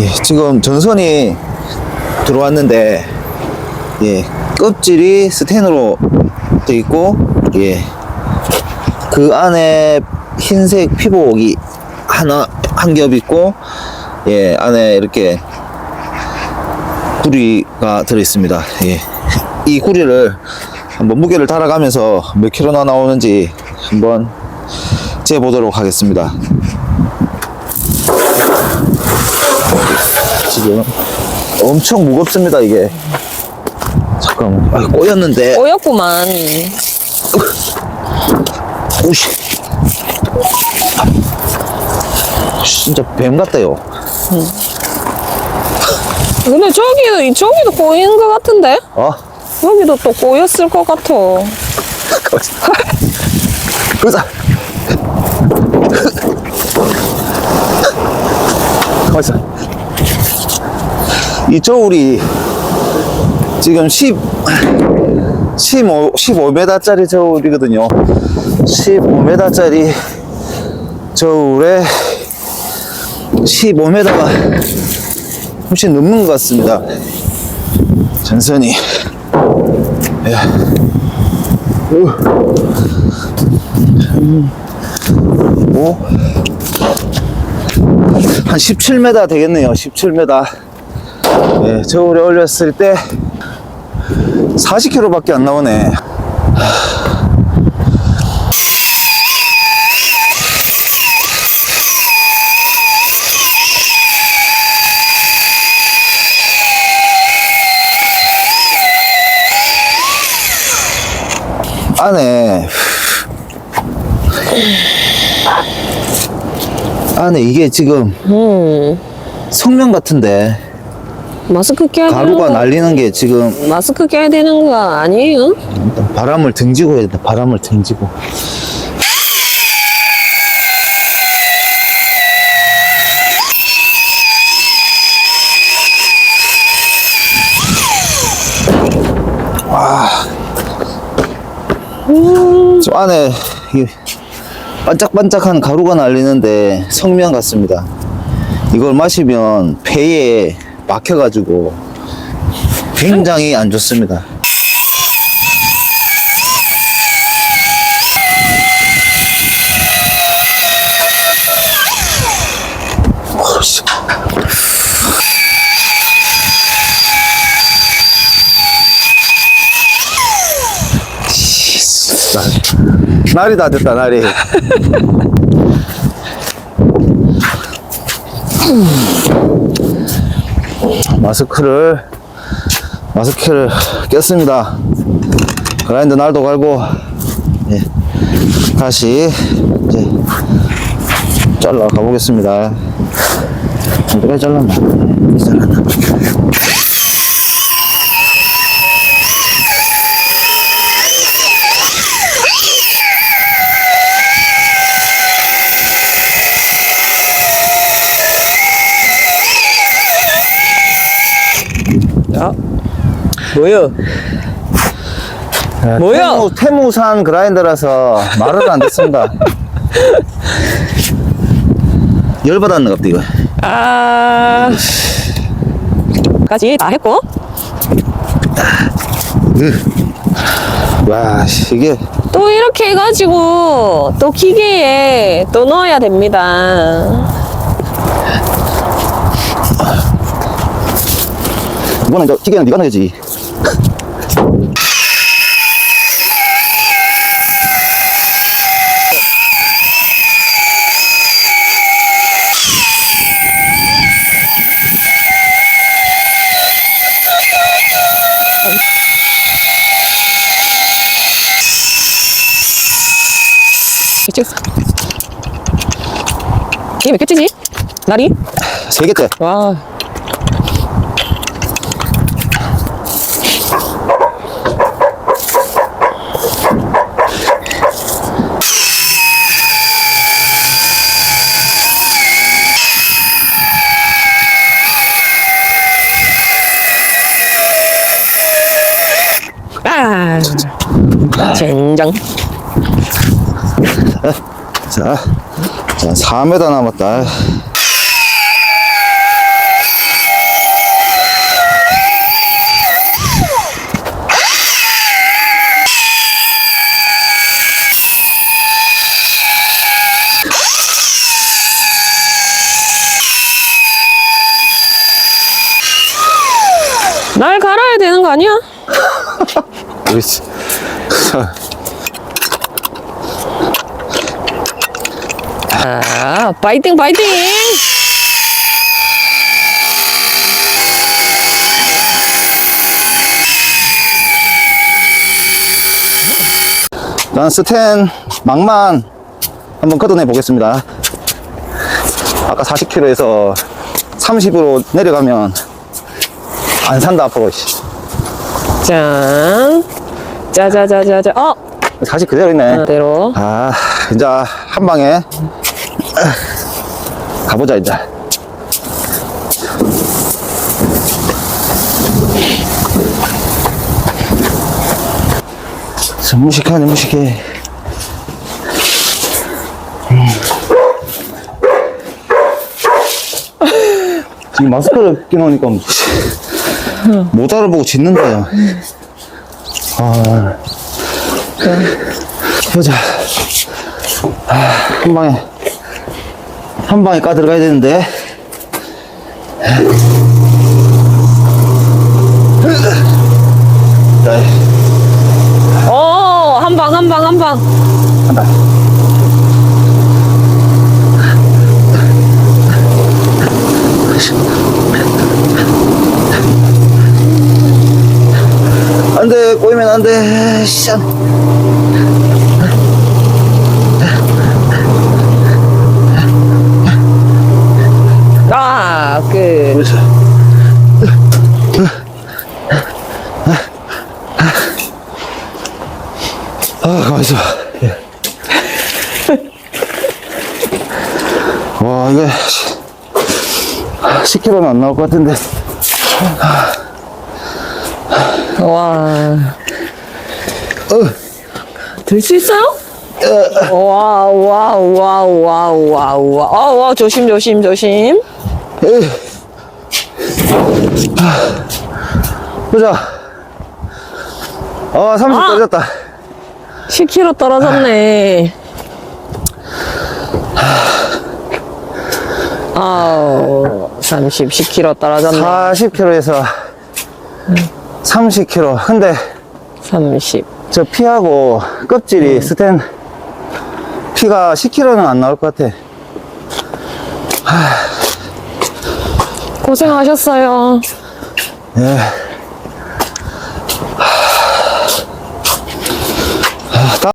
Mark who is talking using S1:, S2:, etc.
S1: 예, 지금 전선이 들어왔는데 예, 껍질이 스텐으로 돼 있고 예, 그 안에 흰색 피복이 하나 한 겹 있고 예, 안에 이렇게 구리가 들어 있습니다. 예. 이 구리를 한번 무게를 달아가면서 몇 킬로나 나오는지 한번 재보도록 하겠습니다. 지금 엄청 무겁습니다 이게. 잠깐만, 아, 꼬였는데.
S2: 꼬였구만.
S1: 오씨. 진짜 뱀 같다요.
S2: 근데 저기도, 저기도 꼬인 것 같은데?
S1: 어?
S2: 여기도 또 꼬였을 것 같아.
S1: 가자. 가자. 이 저울이 지금 10, 15, 15m짜리 저울이거든요. 15m짜리 저울에 15m가 훨씬 넘는 것 같습니다. 전선이. 예. 한 17m 되겠네요. 17m. 예, 저울에 올렸을 때 40kg밖에 안 나오네. 안에 안에 이게 지금
S2: 음.
S1: 성면 같은데
S2: 마스크 껴야 되는
S1: 가루가
S2: 거.
S1: 날리는 게 지금
S2: 마스크 껴야 되는 거 아니에요?
S1: 바람을 등지고 해야 된다. 바람을 등지고. 와. 저 안에 이 반짝반짝한 가루가 날리는데 성면 같습니다. 이걸 마시면 폐에 막혀가지고 굉장히 안 좋습니다. 날이 다 됐다 날이 마스크를 마스크를 꼈습니다. 그라인드 날도 갈고 예, 다시 이제 잘라 가보겠습니다. 어디까지 잘랐나? 어디 잘랐나
S2: 뭐야? 뭐야?
S1: 테무, 테무산 그라인더라서 말을 안 듣습니다. 열받았는 것 같다, 이거.
S2: 아. 까지 다 했고.
S1: 와, 씨, 이게,
S2: 또 이렇게 해가지고 또 기계에 또 넣어야 됩니다.
S1: 이거는 저 기계는 네가 넣어야지.
S2: 몇 개째지? 날이?
S1: 세 개째.
S2: 와. 아, 젠장.
S1: 자, 한 4m 남았다.
S2: 날 갈아야 되는 거 아니야? 아, 파이팅, 파이팅!
S1: 난 스텐 망만 한번 걷어내 보겠습니다. 아까 40km에서 30으로 내려가면 안 산다 앞으로. 씨.
S2: 짠. 짜자자자자. 어,
S1: 40 그대로 있네.
S2: 그대로.
S1: 아, 이제 한 방에 가보자 이제. 참 무식하네 무식해. 음. 지금 마스크를 끼놓으니까 못 알아보고 짖는다. 아, 보자. 아, 한 방에 한 방에 까 들어가야 되는데. 자,
S2: 오, 한 방, 한 방, 한 방.
S1: 한 방. 안 돼, 꼬이면 안 돼. 씨.
S2: 아, 끝.
S1: 그래서. 아, 가만있어. 예. 와, 이거 10kg는 안 나올 것 같은데.
S2: 와.
S1: 어,
S2: 들수 있어요? 와, 와, 와, 와, 와, 와. 아, 와, 조심, 조심, 조심.
S1: 에이. 아, 보자. 아, 30
S2: 아!
S1: 떨어졌다.
S2: 10kg 떨어졌네. 아우, 30, 10kg 떨어졌네.
S1: 40kg에서 30kg. 근데
S2: 30.
S1: 저 피하고 껍질이 스텐 피가 10kg는 안 나올 것 같아.
S2: 고생하셨어요.
S1: 예.